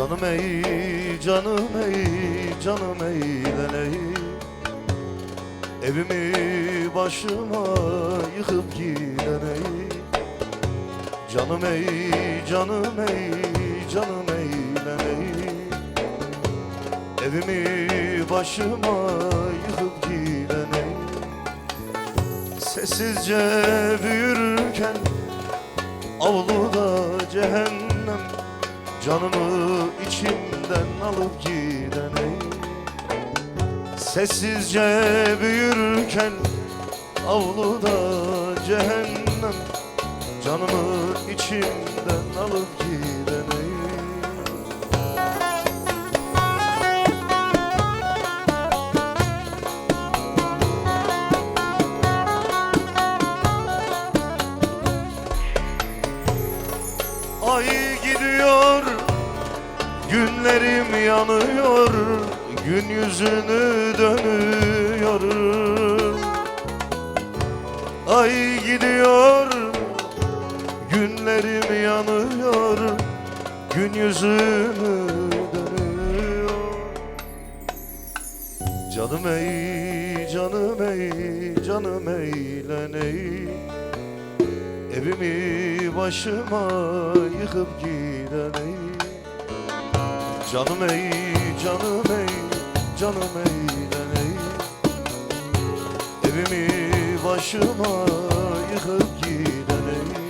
Canım ey, canım ey, canım ey Evimi başıma yıkıp giden ey. Canım ey, canım ey, canım ey. Evimi başıma yıkıp giden ey. Sessizce büyürken avluda cehennem Canımı içimden alıp giden ey. Sessizce büyürken avluda cehennem. Canımı içimden alıp giden Günlerim yanıyor Gün yüzünü dönüyor. Ay gidiyor Günlerim yanıyor Gün yüzünü dönüyor. Canım ey, canım ey, canım eğlen ey Evimi başıma yıkıp giden ey Canım ey, canım ey, canım eğlen ey. Evimi başıma yıkıp giden ey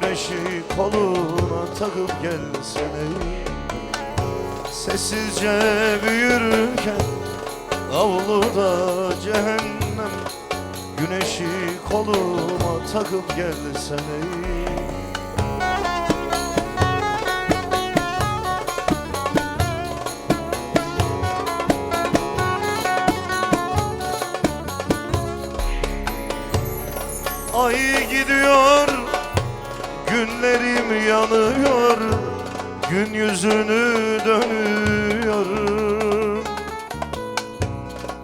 Güneşi koluna takıp gelsene. Sessizce büyürken avluda cehennem. Güneşi koluma takıp gelsene. Ay gidiyor Günlerim yanıyor Gün yüzünü dönüyor.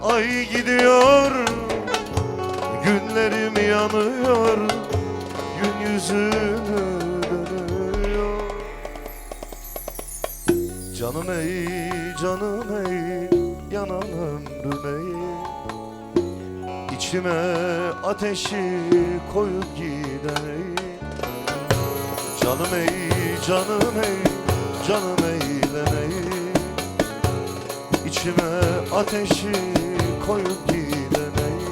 Ay gidiyor Günlerim yanıyor Gün yüzünü dönüyor. Canım ey, canım ey Yanan ömrüm ey. İçime ateşi ey Canım ey, canım ey, canım eylem ey İçime ateşi koyup giden ey